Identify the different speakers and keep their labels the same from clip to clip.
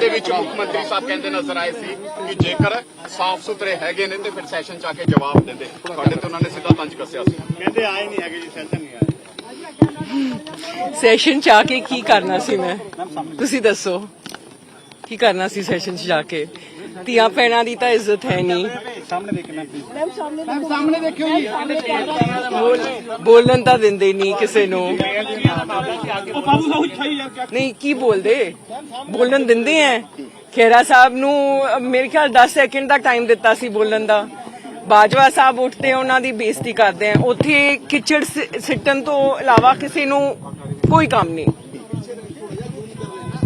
Speaker 1: ਦੇ ਵਿੱਚ ਮੁੱਖ ਮੰਤਰੀ ਸਾਹਿਬ ਕਹਿੰਦੇ ਨਜ਼ਰ ਆਏ ਸੀ ਕਿ ਜੇਕਰ ਸਾਫ਼ ਸੁਥਰੇ ਹੈਗੇ ਨੇ ਤੇ ਫਿਰ ਸੈਸ਼ਨ ਚ ਆ ਕੇ ਜਵਾਬ ਦਿੰਦੇ। ਤੁਹਾਡੇ ਤੇ ਉਹਨਾਂ ਨੇ ਸਿੱਧਾ ਤੰਜ ਕੱਸਿਆ ਸੀ।
Speaker 2: ਕਹਿੰਦੇ ਆਏ ਨਹੀਂ ਹੈਗੇ ਜੀ ਸੈਸ਼ਨ ਨਹੀਂ ਆਏ।
Speaker 3: ਸੈਸ਼ਨ ਚ ਆ ਕੇ ਕੀ ਕਰਨਾ ਸੀ ਮੈਂ? ਤੁਸੀਂ ਦੱਸੋ ਕੀ ਕਰਨਾ ਸੀ ਸੈਸ਼ਨ ਚ ਜਾ ਕੇ? ਧੀਆਂ ਭੈਣਾਂ ਦੀ ਤਾਂ ਇੱਜ਼ਤ ਹੈ ਨਹੀਂ।
Speaker 2: ਸਾਹਮਣੇ ਦੇਖਣਾ ਪਲੀਜ਼
Speaker 3: ਬੋਲ- ਬੋਲਣ ਤਾਂ ਦਿੰਦੇ ਨਹੀਂ ਕਿਸੇ ਨੂੰ। ਨਹੀਂ ਕੀ ਬੋਲਦੇ? ਬੋਲਣ ਦਿੰਦੇ ਐ। ਖੇਰਾ ਸਾਹਿਬ ਨੂੰ ਮੇਰੇ ਖਿਆਲ 10 ਸੈਕਿੰਡ ਦਾ ਟਾਈਮ ਦਿੱਤਾ ਸੀ ਬੋਲਣ ਦਾ। ਬਾਜਵਾ ਸਾਹਿਬ ਉੱਠਦੇ ਉਹਨਾਂ ਦੀ ਬੇਇੱਜ਼ਤੀ ਕਰਦੇ ਆ ਉੱਥੇ ਕਿਚੜ ਸਿੱਟਣ ਤੋਂ ਇਲਾਵਾ ਕਿਸੇ ਨੂੰ ਕੋਈ ਕੰਮ ਨਹੀਂ।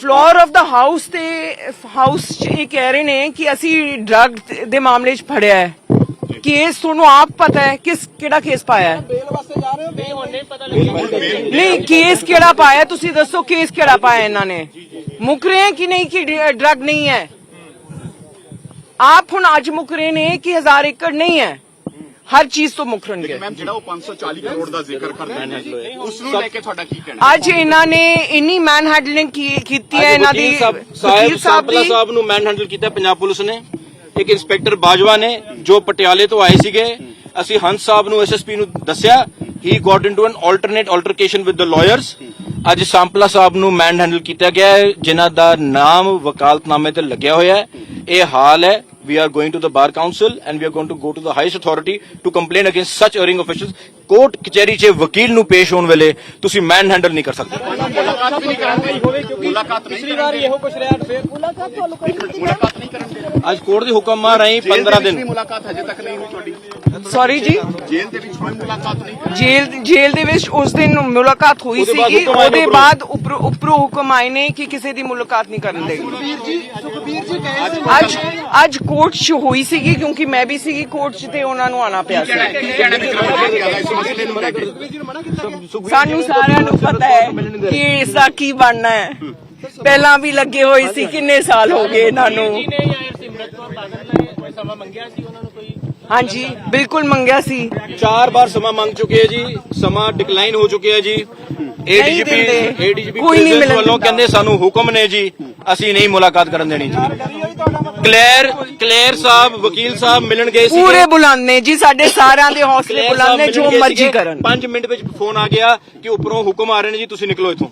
Speaker 3: ਫਲੋਰ ਆਫ ਦਾ ਹਾਊਸ ਤੇ ਹਾਊਸ ਚ ਇਹ ਕਹਿ ਰਹੇ ਨੇ ਕਿ ਅਸੀਂ ਡਰਗ ਦੇ ਮਾਮਲੇ 'ਚ ਫੜਿਆ ਹੈ। ਕੇਸ ਤੁਹਾਨੂੰ ਆਪ ਪਤਾ ਹੈ ਕਿਸ ਕਿਹੜਾ ਕੇਸ ਪਾਇਆ ਹੈ? ਨਹੀਂ ਕੇਸ ਕਿਹੜਾ ਪਾਇਆ ਤੁਸੀਂ ਦੱਸੋ ਕੇਸ ਕਿਹੜਾ ਪਾਇਆ ਇਹਨਾਂ ਨੇ? ਮੁੱਕ ਰਹੇ ਕਿ ਨਹੀਂ ਕਿ ਡਰਗ ਨਹੀਂ ਹੈ। ਆਪ ਹੁਣ ਅੱਜ ਮੁੱਕ ਰਹੇ ਨੇ ਕਿ ਹਜ਼ਾਰ ਏਕੜ ਨਹੀਂ ਹੈ? ਹਰ ਚੀਜ਼ ਤੋਂ ਮੁੱਕਰਨਗੇ
Speaker 1: ਮੈਮ ਜਿਹੜਾ ਉਹ 540 ਕਰੋੜ ਦਾ ਜ਼ਿਕਰ ਕਰਦੇ ਨੇ ਉਸ ਨੂੰ ਲੈ ਕੇ ਤੁਹਾਡਾ ਕੀ ਕਹਿਣਾ?
Speaker 3: ਅੱਜ ਇਹਨਾਂ ਨੇ ਇੰਨੀ ਮੈਨ ਹੈਂਡਲਿੰਗ ਕੀਤੀ ਹੈ ਇਹਨਾਂ ਦੀ
Speaker 4: ਸਾਹਿਬ ਸਾਹਿਬ ਨੂੰ ਮੈਨ ਹੈਂਡਲ ਕੀਤਾ ਪੰਜਾਬ ਪੁਲਿਸ ਨੇ। ਇੱਕ ਇੰਸਪੈਕਟਰ ਬਾਜਵਾ ਨੇ ਜੋ ਪਟਿਆਲੇ ਤੋਂ ਆਏ ਸੀਗੇ। ਅਸੀਂ ਹੰਸ ਸਾਹਿਬ ਨੂੰ ਐਸਐਸਪੀ ਨੂੰ ਦੱਸਿਆ he got into an alternate altercation with the lawyers ਅੱਜ ਸਾਂਪਲਾ ਸਾਹਿਬ ਨੂੰ ਮੈਨ ਹੈਂਡਲ ਕੀਤਾ ਗਿਆ ਹੈ ਜਿਨ੍ਹਾਂ ਦਾ ਨਾਮ ਵਕਾਲਤਨਾਮੇ ਤੇ ਲੱਗਿਆ ਹੋਇਆ ਹੈ ਇਹ ਹਾਲ ਹੈ we are going to the bar council and we are going to go to the highest authority to complain against such erring officials court ਕਚਹਿਰੀ 'ਚ ਵਕੀਲ ਨੂੰ ਪੇਸ਼ ਹੋਣ ਵੇਲੇ ਤੁਸੀਂ ਮੈਨ ਹੈਂਡਲ ਨਹੀਂ ਕਰ ਸਕਦੇ।
Speaker 1: ਮੁਲਾਕਾਤ ਵੀ ਨਹੀਂ ਕਰਾਂਗੇ ਮੁਲਾਕਾਤ ਨਹੀਂ ਪਿਛਲੀ ਵਾਰ ਇਹੋ ਕੁਝ ਰਿਹਾ ਫਿਰ ਮੁਲਾਕਾਤ ਨਹੀਂ ਕਰਾਂਗੇ
Speaker 4: ਅੱਜ ਕੋਰਟ ਦੇ ਹੁਕਮ ਆ ਰਹੀ 15
Speaker 1: ਵੀ
Speaker 4: ਦਿਨ।
Speaker 1: ਮੁਲਾਕਾਤ ਹਜੇ ਤੱਕ ਨਹੀਂ ਹੋਈ ਤੁਹਾਡੀ।
Speaker 3: ਸੌਰੀ ਜੀ।
Speaker 1: ਜੇਲ੍ਹ ਦੇ ਵਿੱਚ ਕੋਈ ਮੁਲਾਕਾਤ ਨਹੀਂ ਕਰੀ
Speaker 3: ਜੇਲ੍ਹ ਜੇਲ੍ਹ ਦੇ ਵਿੱਚ ਉਸ ਦਿਨ ਮੁਲਾਕਾਤ ਹੋਈ
Speaker 4: ਆਏ ਨੇ
Speaker 3: ਉਹਦੇ
Speaker 4: ਉੱਪਰੋਂ।
Speaker 3: ਬਾਅਦ ਉੱਪਰੋਂ ਉੱਪਰੋਂ ਹੁਕਮ ਆਏ ਨੇ ਕਿ ਕਿਸੇ ਦੀ ਮੁਲਾਕਾਤ ਨਹੀਂ ਕਰਨ ਦੇਗੀ ਅੱਜ ਅੱਜ ਕੋਰਟ 'ਚ ਹੋਈ ਸੀਗੀ ਕਿਉਂਕਿ ਮੈਂ ਵੀ ਸੀਗੀ ਕੋਰਟ 'ਚ ਤੇ ਉਹਨਾਂ ਨੂੰ ਆਣਾ ਪਿਆ ਸੀ। ਸਾਨੂੰ ਸਾਰਿਆਂ ਨੂੰ ਪਤਾ ਹੈ ਕਿ ਇਸ ਦਾ ਕੀ ਬਣਨਾ ਹੈ। ਪਹਿਲਾਂ ਵੀ ਲੱਗੇ ਹੋਏ ਸੀ ਕਿੰਨੇ ਸਾਲ ਹੋ ਗਏ ਇਹਨਾਂ ਨੂੰ। ਹਾਂਜੀ ਬਿਲਕੁਲ ਮੰਗਿਆ ਸੀ।
Speaker 4: ਚਾਰ ਵਾਰ ਸਮਾਂ ਮੰਗ ਚੁੱਕੇ ਹੈ ਜੀ ਸਮਾਂ ਡਿਕਲਾਈਨ ਹੋ ਚੁੱਕਿਆ ਹੈ ਜੀ ਏਡੀਜੀਪੀ। ਏਡੀਜੀਪੀ
Speaker 3: ਕੋਈ ਨਹੀਂ ਮਿਲਣ
Speaker 4: ਵੱਲੋਂ। ਕਹਿੰਦੇ ਸਾਨੂੰ ਹੁਕਮ ਨੇ ਜੀ। ਅਸੀਂ ਨਹੀਂ ਮੁਲਾਕਾਤ ਕਰਨ ਦੇਣੀ ਜੀ। ਕਲੇਰ ਕਲੇਰ ਸਾਹਿਬ ਵਕੀਲ ਸਾਹਿਬ ਮਿਲਣ ਗਏ ਸੀ
Speaker 3: ਪੂਰੇ ਬੁਲਾਉਂਦੇ ਜੀ ਸਾਡੇ ਸਾਰਿਆਂ ਦੇ ਹੌਸਲੇ ਬੁਲਾਉਂਦੇ ਜੋ ਮਰਜ਼ੀ ਕਰਨ।
Speaker 4: 5 ਮਿੰਟ ਵਿੱਚ ਫੋਨ ਆ ਗਿਆ ਕਿ ਉੱਪਰੋਂ ਹੁਕਮ ਆ ਰਹੇ ਨੇ ਜੀ ਤੁਸੀਂ ਨਿਕਲੋ ਇੱਥੋਂ।